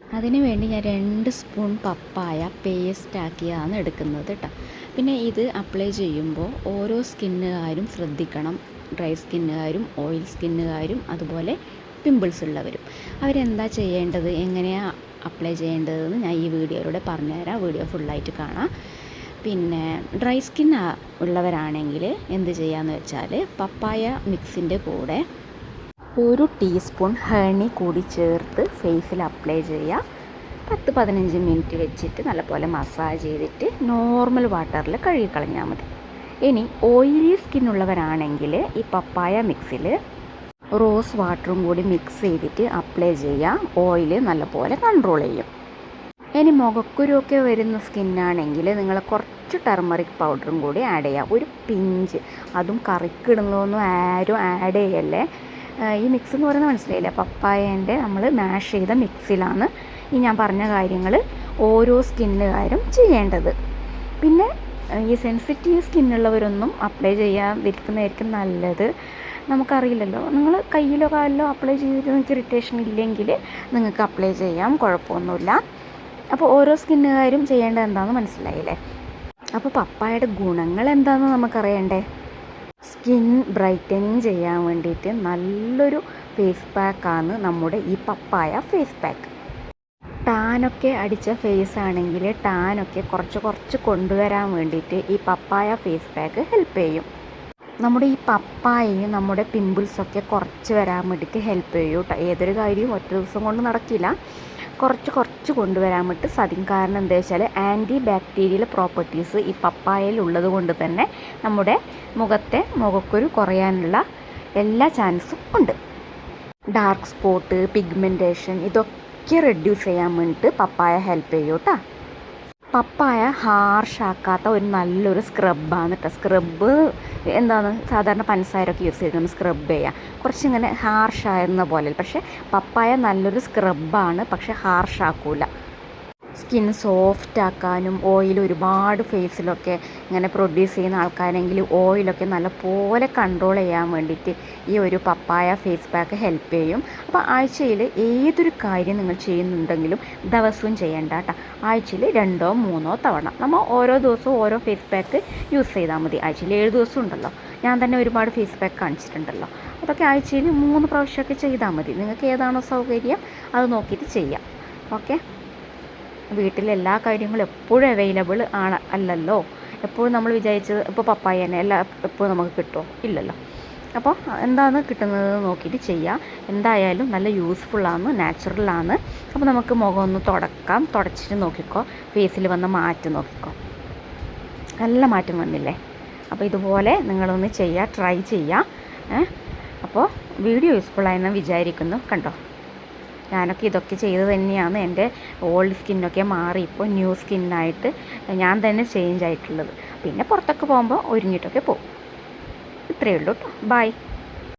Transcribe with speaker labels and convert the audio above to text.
Speaker 1: അതിന് വേണ്ടി ഞാൻ രണ്ട് സ്പൂൺ പപ്പായ പേസ്റ്റ് ആക്കിയാണ് എടുക്കുന്നത് കേട്ടോ പിന്നെ ഇത് അപ്ലൈ ചെയ്യുമ്പോൾ ഓരോ സ്കിന്നുകാരും ശ്രദ്ധിക്കണം. ഡ്രൈ സ്കിന്നുകാരും ഓയിൽ സ്കിന്നുകാരും അതുപോലെ പിമ്പിൾസ് ഉള്ളവരും. അവരെന്താ ചെയ്യേണ്ടത്? എങ്ങനെയാണ് അപ്ലൈ ചെയ്യേണ്ടതെന്ന് ഞാൻ ഈ വീഡിയോയിലൂടെ പറഞ്ഞുതരാം. വീഡിയോ ഫുള്ളായിട്ട് കാണാം. പിന്നെ ഡ്രൈ സ്കിൻ ഉള്ളവരാണെങ്കിൽ എന്ത് ചെയ്യാമെന്ന് വെച്ചാൽ പപ്പായ മിക്സിന്റെ കൂടെ ഒരു ടീസ്പൂൺ ഹണി കൂടി ചേർത്ത് ഫേസിൽ അപ്ലൈ ചെയ്യുക. പത്ത് പതിനഞ്ച് മിനിറ്റ് വെച്ചിട്ട് നല്ലപോലെ മസാജ് ചെയ്തിട്ട് നോർമൽ വാട്ടറിൽ കഴുകിക്കളഞ്ഞാൽ മതി. ഇനി ഓയിലി സ്കിൻ ഉള്ളവരാണെങ്കിൽ ഈ പപ്പായ മിക്സിൽ റോസ് വാട്ടറും കൂടി മിക്സ് ചെയ്തിട്ട് അപ്ലൈ ചെയ്യുക. ഓയിൽ നല്ലപോലെ കൺട്രോൾ ചെയ്യും. ഇനി മുഖക്കുരുവൊക്കെ വരുന്ന സ്കിന്നാണെങ്കിൽ നിങ്ങൾ കുറച്ച് ടർമറിക് പൗഡറും കൂടി ആഡ് ചെയ്യുക. ഒരു പിഞ്ച് അതും കറിക്കിടുന്നതൊന്നും ആരും ആഡ് ചെയ്യല്ലേ? ഈ മിക്സ് എന്ന് പറയുന്നത് മനസ്സിലായില്ലേ? പപ്പായേന്റെ നമ്മൾ മാഷ് ചെയ്ത മിക്സിലാണ് ഈ ഞാൻ പറഞ്ഞ കാര്യങ്ങൾ ഓരോ സ്കിന്നുകാരും ചെയ്യേണ്ടത്. പിന്നെ ഈ സെൻസിറ്റീവ് സ്കിന്നുള്ളവരൊന്നും അപ്ലൈ ചെയ്യാതിരിക്കുന്നതായിരിക്കും നല്ലത്. നമുക്കറിയില്ലല്ലോ. നിങ്ങൾ കയ്യിലോ കാലിലോ അപ്ലൈ ചെയ്തിട്ട് നിങ്ങൾക്ക് ഇറിറ്റേഷൻ ഇല്ലെങ്കിൽ നിങ്ങൾക്ക് അപ്ലൈ ചെയ്യാം. കുഴപ്പമൊന്നുമില്ല. അപ്പോൾ ഓരോ സ്കിന്നുകാരും ചെയ്യേണ്ടത് എന്താണെന്ന് മനസ്സിലായില്ലേ? അപ്പോൾ പപ്പായയുടെ ഗുണങ്ങൾ എന്താണെന്ന് നമുക്കറിയണ്ടേ? സ്കിൻ ബ്രൈറ്റനിങ് ചെയ്യാൻ വേണ്ടിയിട്ട് നല്ലൊരു ഫേസ് പാക്കാണ് നമ്മുടെ ഈ പപ്പായ ഫേസ് പാക്ക്. ടാനൊക്കെ അടിച്ച ഫേസ് ആണെങ്കിൽ ടാനൊക്കെ കുറച്ച് കുറച്ച് കൊണ്ടുവരാൻ വേണ്ടിയിട്ട് ഈ പപ്പായ ഫേസ് പാക്ക് ഹെൽപ്പ് ചെയ്യും. നമ്മുടെ ഈ പപ്പായയും നമ്മുടെ പിമ്പിൾസൊക്കെ കുറച്ച് വരാൻ വേണ്ടിയിട്ട് ഹെൽപ്പ് ചെയ്യും ഏതൊരു കാര്യവും ഒറ്റ ദിവസം കൊണ്ട് നടക്കില്ല. കുറച്ച് കുറച്ച് കൊണ്ടുവരാൻ വേണ്ടി സാധിക്കും കാരണം എന്താ വെച്ചാൽ ആന്റി ബാക്ടീരിയൽ പ്രോപ്പർട്ടീസ് ഈ പപ്പായയിൽ ഉള്ളത് കൊണ്ട് തന്നെ നമ്മുടെ മുഖത്തെ മുഖക്കുരു കുറയാനുള്ള എല്ലാ ചാൻസും ഉണ്ട്. ഡാർക്ക് സ്പോട്ട് പിഗ്മെന്റേഷൻ ഇതൊക്കെ റെഡ്യൂസ് ചെയ്യാൻ വേണ്ടിയിട്ട് പപ്പായ ഹെൽപ്പ് ചെയ്യും കേട്ടോ പപ്പായ ഹാർഷാക്കാത്ത ഒരു നല്ലൊരു സ്ക്രബാണ് കേട്ടോ സ്ക്രബ് എന്താണ്? സാധാരണ പഞ്ചസാരൊക്കെ യൂസ് ചെയ്ത് നമ്മൾ സ്ക്രബ് ചെയ്യുക കുറച്ചിങ്ങനെ ഹാർഷായിരുന്ന പോലെ പക്ഷേ പപ്പായ നല്ലൊരു സ്ക്രബാണ് പക്ഷേ ഹാർഷാക്കൂല. സ്കിൻ സോഫ്റ്റ് ആക്കാനും ഓയിൽ ഒരുപാട് ഫേസിലൊക്കെ ഇങ്ങനെ പ്രൊഡ്യൂസ് ചെയ്യുന്ന ആൾക്കാരെങ്കിൽ ഓയിലൊക്കെ നല്ലപോലെ കൺട്രോൾ ചെയ്യാൻ വേണ്ടിയിട്ട് ഈ ഒരു പപ്പായ ഫേസ് പാക്ക് ഹെൽപ്പ് ചെയ്യും. അപ്പോൾ ആഴ്ചയിൽ ഏതൊരു കാര്യം നിങ്ങൾ ചെയ്യുന്നുണ്ടെങ്കിലും ദിവസവും ചെയ്യേണ്ട കേട്ടോ ആഴ്ചയിൽ രണ്ടോ മൂന്നോ തവണ. നമ്മൾ ഓരോ ദിവസവും ഓരോ ഫേസ് പാക്ക് യൂസ് ചെയ്താൽ മതി. ആഴ്ചയിൽ ഏഴ് ദിവസം ഉണ്ടല്ലോ. ഞാൻ തന്നെ ഒരുപാട് ഫേസ് പാക്ക് കാണിച്ചിട്ടുണ്ടല്ലോ. അതൊക്കെ ആഴ്ചയിൽ മൂന്ന് പ്രാവശ്യമൊക്കെ ചെയ്താൽ മതി. നിങ്ങൾക്ക് ഏതാണോ സൗകര്യം അത് നോക്കിയിട്ട് ചെയ്യാം. ഓക്കെ? വീട്ടിൽ എല്ലാ കാര്യങ്ങളും എപ്പോഴും അവൈലബിൾ ആണ് അല്ലല്ലോ? എപ്പോഴും നമ്മൾ വിചാരിച്ചത് ഇപ്പോൾ പപ്പായ തന്നെ എല്ലാ എപ്പോഴും നമുക്ക് കിട്ടുമോ ഇല്ലല്ലോ. അപ്പോൾ എന്താണ് കിട്ടുന്നത് നോക്കിയിട്ട് ചെയ്യാം. എന്തായാലും നല്ല യൂസ്ഫുള്ളാണ് നാച്ചുറലാണ് അപ്പോൾ നമുക്ക് മുഖം ഒന്ന് തുടക്കാം. തുടച്ചിട്ട് നോക്കിക്കോ. ഫേസിൽ വന്ന മാറ്റം നോക്കിക്കോ. നല്ല മാറ്റം വന്നില്ലേ? അപ്പോൾ ഇതുപോലെ നിങ്ങളൊന്ന് ചെയ്യുക ട്രൈ ചെയ്യുക അപ്പോൾ വീഡിയോ യൂസ്ഫുള്ളായെന്ന് വിചാരിക്കുന്നു. കണ്ടോ? ഞാനൊക്കെ ഇതൊക്കെ ചെയ്ത് തന്നെയാണ് എന്റെ ഓൾഡ് സ്കിന്നൊക്കെ മാറി ഇപ്പോൾ ന്യൂ സ്കിന്നായിട്ട് ഞാൻ തന്നെ ചേഞ്ച് ആയിട്ടുള്ളത്. പിന്നെ പുറത്തൊക്കെ പോകുമ്പോൾ ഒരുങ്ങിയിട്ടൊക്കെ പോകും. ഇത്രയേ ഉള്ളൂ കേട്ടോ ബൈ